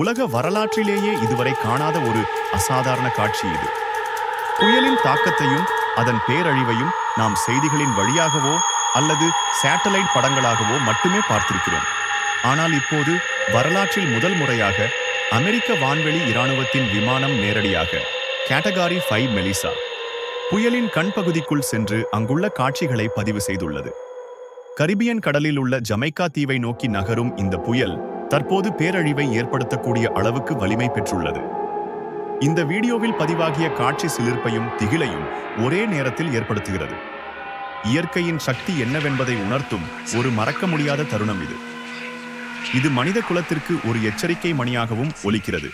உலக வரலாற்றிலேயே இதுவரை காணாத ஒரு அசாதாரண காட்சி இது. புயலின் தாக்கத்தையும் அதன் பேரழிவையும் நாம் செய்திகளின் வழியாகவோ அல்லது சேட்டலைட் படங்களாகவோ மட்டுமே பார்த்திருக்கிறோம். ஆனால் இப்போது வரலாற்றில் முதல் முறையாக அமெரிக்க வான்வெளி இராணுவத்தின் விமானம் நேரடியாக கேட்டகாரி ஃபைவ் மெலிசா. புயலின் கண்பகுதிக்குள் சென்று அங்குள்ள காட்சிகளை பதிவு செய்துள்ளது. கரிபியன் கடலில் உள்ள ஜமைக்கா தீவை நோக்கி நகரும் இந்த புயல் தற்போது பேரழிவை ஏற்படுத்தக்கூடிய அளவுக்கு வலிமை பெற்றுள்ளது. இந்த வீடியோவில் பதிவாகிய காட்சி சிலிர்ப்பையும் திகிலையும் ஒரே நேரத்தில் ஏற்படுத்துகிறது. இயற்கையின் சக்தி என்னவென்பதை உணர்த்தும் ஒரு மறக்க முடியாத தருணம் இது. இது மனித குலத்திற்கு ஒரு எச்சரிக்கை மணியாகவும் ஒலிக்கிறது.